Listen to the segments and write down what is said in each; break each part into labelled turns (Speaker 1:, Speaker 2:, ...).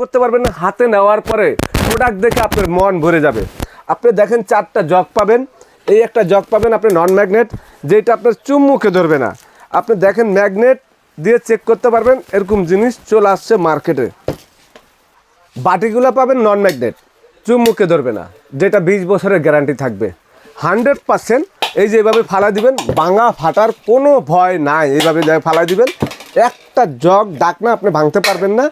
Speaker 1: করতে পারবেন না, হাতে নেওয়ার পরে প্রোডাক্ট দেখে আপনার মন ভরে যাবে। আপনি দেখেন চারটা জগ পাবেন। এই একটা জগ পাবেন আপনি নন ম্যাগনেট যেটা আপনার চুম্মুকে ধরবে না। আপনি দেখেন ম্যাগনেট দিয়ে চেক করতে পারবেন, এরকম জিনিস চলে আসছে মার্কেটে বাটিগুলো পাবেন নন ম্যাগনেট চুমুকে ধরবে না, যেটা বিশ বছরের গ্যারান্টি থাকবে। হান্ড্রেড পার্সেন্ট এই যে এভাবে ফালা দিবেন, ভাঙা ফাটার কোনো ভয় নাই। এইভাবে ফালা দিবেন একটা জগ ডাকনা আপনি ভাঙতে পারবেন না।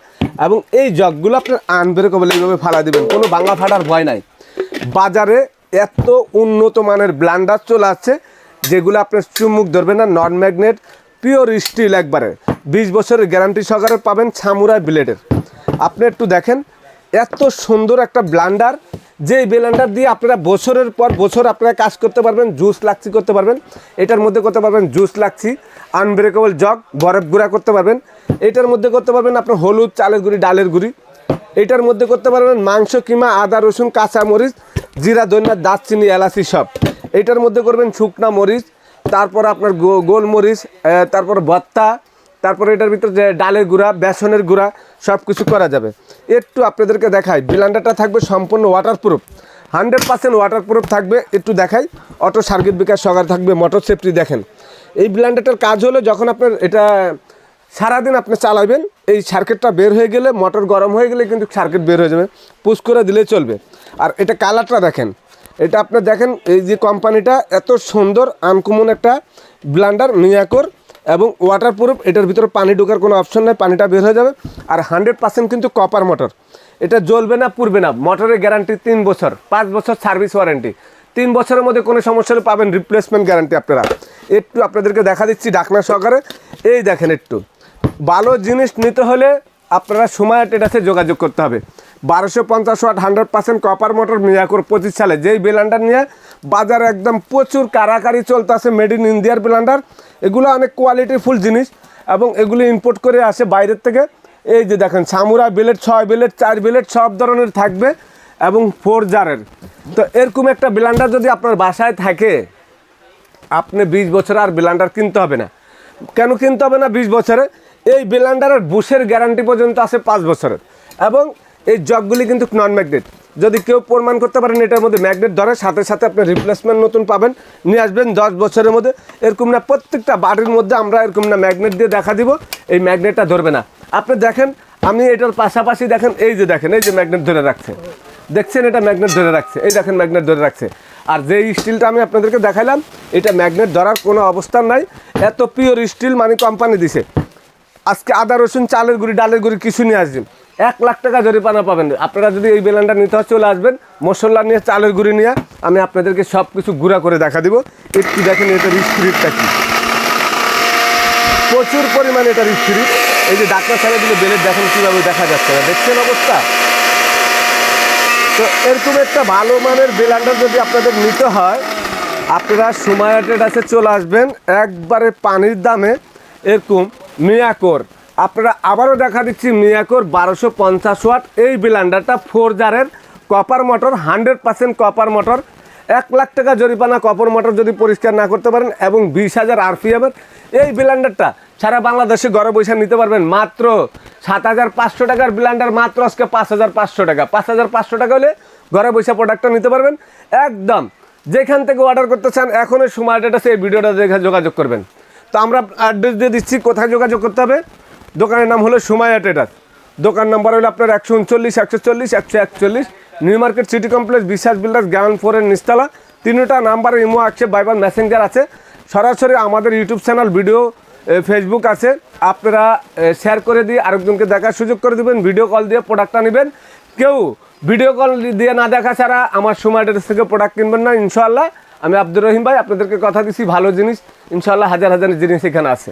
Speaker 1: এবং এই জগগুলো আপনার আনব্রেকেবল এইভাবে ফালা দিবেন। কোনো বাংলা ফাটার ভয় নাই। বাজারে এত উন্নত মানের ব্লান্ডার চলে আসছে, যেগুলো আপনার চুমুক ধরবে না, নন ম্যাগনেট, পিওর স্টিল একবারে। বিশ বছরের গ্যারান্টি সহকারে পাবেন ছামুরাই ব্লেডের। আপনি একটু দেখেন, এত সুন্দর একটা ব্লান্ডার যে ব্লেন্ডার দিয়ে আপনারা বছরের পর বছর আপনারা কাজ করতে পারবেন, জুস লাক্সি করতে পারবেন, এটার মধ্যে করতে পারবেন জুস লাক্সি আনব্রেকেবল জগ বরফ গুঁড়া করতে পারবেন, এটার মধ্যে করতে পারবেন আপনার হলুদ, চালের গুঁড়ি, ডালের গুঁড়ি, এটার মধ্যে করতে পারবেন মাংস, কিমা, আদা, রসুন, কাঁচা মরিচ, জিরা, ধনিয়া, দারচিনি, এলাচি সব। এটার মধ্যে করবেন শুকনা মরিচ, তারপর আপনার গোলমরিচ তারপর ভত্তা, তারপর এটার ভিতরে যে ডালের গুঁড়া, বেসনের গুঁড়া সব কিছু করা যাবে। একটু আপনাদেরকে দেখাই। ব্লেন্ডারটা থাকবে সম্পূর্ণ ওয়াটারপ্রুফ হান্ড্রেড পার্সেন্ট ওয়াটারপ্রুফ থাকবে, একটু দেখাই। অটো সার্কিট বিকাশ সকার থাকবে মোটর সেফটি দেখেন। এই ব্লেন্ডারটার কাজ হলো যখন আপনার এটা সারাদিন আপনি চালাবেন, এই সার্কিটটা বের হয়ে গেলে মোটর গরম হয়ে গেলে কিন্তু সার্কিট বের হয়ে যাবে পুশ করে দিলে চলবে। আর এটা কালারটা দেখেন, এটা আপনি দেখেন, এই যে কোম্পানিটা এত সুন্দর আনকমন একটা ব্লান্ডার মিয়াকোর এবং ওয়াটারপ্রুফ এটার ভিতরে পানি ঢোকার কোনো অপশন নেই, পানিটা বের হয়ে যাবে। আর হান্ড্রেড পার্সেন্ট কিন্তু কপার মোটর এটা জ্বলবে না, পুড়বে না। মোটরের গ্যারান্টি তিন বছর, পাঁচ বছর সার্ভিস ওয়ারেন্টি তিন বছরের মধ্যে কোনো সমস্যা হলে পাবেন রিপ্লেসমেন্ট গ্যারান্টি আপনারা। একটু আপনাদেরকে দেখা দিচ্ছি ডাকনা সহকারে। এই দেখেন একটু। ভালো জিনিস নিতে হলে আপনারা সময় টেটাসে যোগাযোগ করতে হবে। বারোশো পঞ্চাশ watt, hundred percent copper motor মিয়াকুর পঁচিশ সালে। যেই ব্লেন্ডার নিয়ে বাজারে একদম প্রচুর কারাকারি চলতেছে মেড ইন ইন্ডিয়ার ব্লেন্ডার এগুলো অনেক কোয়ালিটিফুল জিনিস এবং এগুলি ইম্পোর্ট করে আসে বাইরের থেকে। এই যে দেখেন সামুরা বিলেট ছয় বিলেট চার বিলেট সব ধরনের থাকবে এবং ফোর জারের তো এরকম একটা ব্লেন্ডার যদি আপনার বাসায় থাকে, আপনি বিশ বছর আর ব্লেন্ডার কিনতে হবে না। কেন কিনতে হবে না বিশ বছরে? এই ব্লেন্ডারের বুশের গ্যারান্টি পর্যন্ত আছে পাঁচ বছরের। এবং এই জগগুলি কিন্তু নন ম্যাগনেট যদি কেউ প্রমাণ করতে পারেন, এটার মধ্যে ম্যাগনেট ধরে সাথে সাথে আপনি রিপ্লেসমেন্ট নতুন পাবেন। নিয়ে আসবেন দশ বছরের মধ্যে। এরকম না, প্রত্যেকটা বাড়ির মধ্যে আমরা এরকম না ম্যাগনেট দিয়ে দেখা দিব, এই ম্যাগনেটটা ধরবে না। আপনি দেখেন, আমি এটার পাশাপাশি দেখেন, এই যে দেখেন, এই যে ম্যাগনেট ধরে রাখছে। দেখছেন, এটা ম্যাগনেট ধরে রাখছে। এই দেখেন ম্যাগনেট ধরে রাখছে। আর যে স্টিলটা আমি আপনাদেরকে দেখাইলাম, এটা ম্যাগনেট ধরার কোনো অবস্থান নাই। এত পিওর স্টিল মানে কোম্পানি দিছে। আজকে আদা, রসুন, চালের গুঁড়ি, ডালের গুঁড়ি কিছু নিয়ে আসবেন। এক লাখ টাকা জরিপানা পাবেন। আপনারা যদি এই বেলানটা নিতে হয়, চলে আসবেন, মশলা নিয়ে, চালের গুঁড়ি নিয়ে, আমি আপনাদেরকে সব কিছু গুঁড়া করে দেখা দিব। একটু দেখেন এটার স্পিরিটটা কি। প্রচুর পরিমাণে এটার স্পিরিট এই যে ডাক্তার সাহেব দিলে বেলের দেখেন কীভাবে দেখা যাচ্ছে না। দেখছেন অবস্থা? তো এরকম একটা ভালো মানের বেলান্ডার যদি আপনাদের নিতে হয়, আপনারা সুমায়া কাছে চলে আসবেন। একবারে পানির দামে এরকম মিয়াকোর। আপনারা আবারও দেখা দিচ্ছি মিয়াকোর বারোশো পঞ্চাশ ওয়াট। এই ব্লেন্ডারটা ফোর জারের copper motor, hundred percent copper motor. এক লাখ টাকা জরিপানা কপার মোটর যদি পরিষ্কার না করতে পারেন, এবং বিশ হাজার আরপিএমের এই ব্লেন্ডারটা সারা বাংলাদেশে ঘরে বসে নিতে পারবেন মাত্র সাত হাজার পাঁচশো টাকার ব্লেন্ডার, মাত্র আজকে পাঁচ হাজার পাঁচশো টাকা। পাঁচ হাজার পাঁচশো টাকা হলে ঘরে বসে প্রোডাক্টটা নিতে পারবেন। একদম যেখান থেকে অর্ডার করতে চান, এখনই সময় ডেটাসে এই ভিডিওটা দেখে যোগাযোগ করবেন। তো আমরা অ্যাড্রেস দিয়ে দিচ্ছি, কোথায় যোগাযোগ করতে হবে? দোকানের নাম হলো সুমায়া ট্রেডার দোকান নাম্বার হলো আপনার একশো উনচল্লিশ, একশো চল্লিশ, একশো একচল্লিশ। New Market City Complex Biswas builders, ground ফোরের নিস্তালা তিনটা নাম্বার ইমো আছে, বাইবার মেসেঞ্জার আছে। সরাসরি আমাদের ইউটিউব চ্যানেল, ভিডিও ফেসবুক আছে। আপনারা শেয়ার করে দিয়ে আরেকজনকে দেখার সুযোগ করে দেবেন ভিডিও কল দিয়ে প্রোডাক্টটা নেবেন। কেউ ভিডিও কল দিয়ে না দেখা ছাড়া আমার সময় থেকে প্রোডাক্ট কিনবেন না ইনশাল্লাহ আমি আব্দুর রহিম ভাই, আপনাদেরকে কথা দিচ্ছি ভালো জিনিস। ইনশাল্লাহ হাজার হাজার জিনিস এখানে আছে।